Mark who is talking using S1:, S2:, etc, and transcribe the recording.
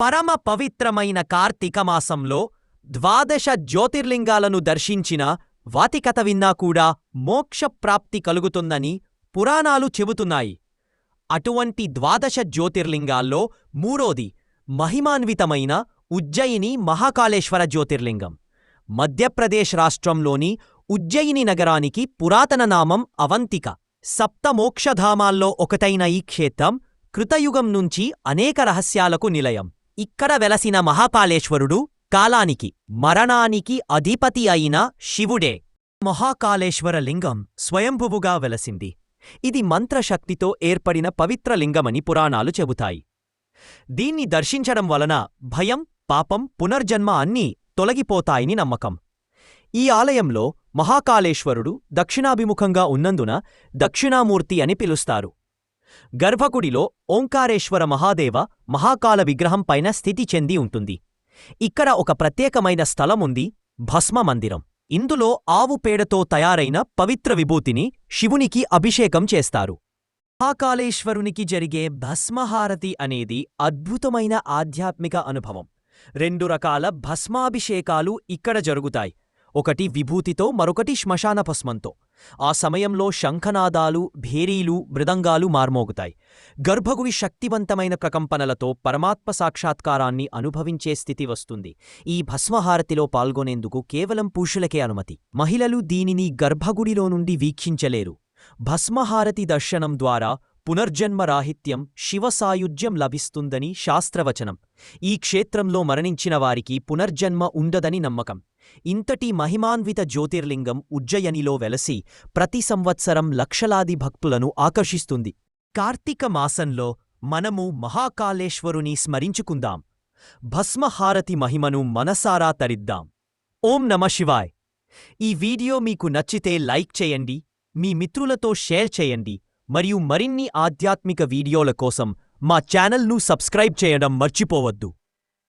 S1: పరమ పవిత్రమైన కార్తీక మాసంలో ద్వాదశ జ్యోతిర్లింగాలను దర్శించిన వాతికథ విన్నా కూడా మోక్షప్రాప్తి కలుగుతుందని పురాణాలు చెబుతున్నాయి. అటువంటి ద్వాదశ జ్యోతిర్లింగాల్లో మూడోది మహిమాన్వితమైన ఉజ్జయిని మహాకాళేశ్వర జ్యోతిర్లింగం. మధ్యప్రదేశ్ రాష్ట్రంలోని ఉజ్జయిని నగరానికి పురాతన నామం అవంతిక. సప్త మోక్షధామాల్లో ఒకటైన ఈ క్షేత్రం కృతయుగం నుంచి అనేక రహస్యాలకు నిలయం. ఇక్కడ వెలసిన మహాకాళేశ్వరుడు కాలానికి మరణానికి అధిపతి అయిన శివుడే. మహాకాళేశ్వర లింగం స్వయంభువుగా వెలసింది. ఇది మంత్రశక్తితో ఏర్పడిన పవిత్ర లింగమని పురాణాలు చెబుతాయి. దీన్ని దర్శించడం వలన భయం పాపం పునర్జన్మ అన్నీ తొలగిపోతాయని నమ్మకం. ఈ ఆలయంలో మహాకాళేశ్వరుడు దక్షిణాభిముఖంగా ఉన్నందున దక్షిణామూర్తి అని పిలుస్తారు. గర్భగుడిలో ఓంకారేశ్వర మహాదేవ మహాకాల విగ్రహం పైన స్థితి చెంది ఉంటుంది. ఇక్కడ ఒక ప్రత్యేకమైన స్థలముంది భస్మ మందిరం ఇందులో ఆవు పేడతో తయారైన పవిత్ర విభూతిని శివునికి అభిషేకం చేస్తారు. మహాకాళేశ్వరునికి జరిగే భస్మహారతి అనేది అద్భుతమైన ఆధ్యాత్మిక అనుభవం. రెండు రకాల భస్మాభిషేకాలు ఇక్కడ జరుగుతాయి. ఒకటి విభూతితో మరొకటి శ్మశాన భస్మంతో. ఆ సమయంలో శంఖనాదాలు భేరీలు మృదంగాలు మార్మోగుతాయి. గర్భగుడి శక్తివంతమైన ప్రకంపనలతో పరమాత్మ సాక్షాత్కారాన్ని అనుభవించే స్థితి వస్తుంది. ఈ భస్మహారతిలో పాల్గొనేందుకు కేవలం పురుషులకే అనుమతి. మహిళలు దీనిని గర్భగుడిలో నుండి వీక్షించలేరు. భస్మహారతి దర్శనం ద్వారా పునర్జన్మరాహిత్యం శివసాయుజ్యం లభిస్తుందని శాస్త్రవచనం. ఈ క్షేత్రంలో మరణించిన వారికి పునర్జన్మ ఉండదని నమ్మకం. ఇంతటి మహిమాన్విత జ్యోతిర్లింగం ఉజ్జయనిలో వెలసి ప్రతి సంవత్సరం లక్షలాది భక్తులను ఆకర్షిస్తుంది. కార్తీక మాసంలో మనము మహాకాళేశ్వరుని స్మరించుకుందాం. భస్మహారతి మహిమను మనసారా తరిద్దాం. ఓం నమ శివాయ్. ఈ వీడియో మీకు నచ్చితే లైక్ చేయండి. మీ మిత్రులతో షేర్ చేయండి. మరియు మరిన్ని ఆధ్యాత్మిక వీడియోల కోసం మా ఛానల్ను సబ్స్క్రైబ్ చేయడం మర్చిపోవద్దు.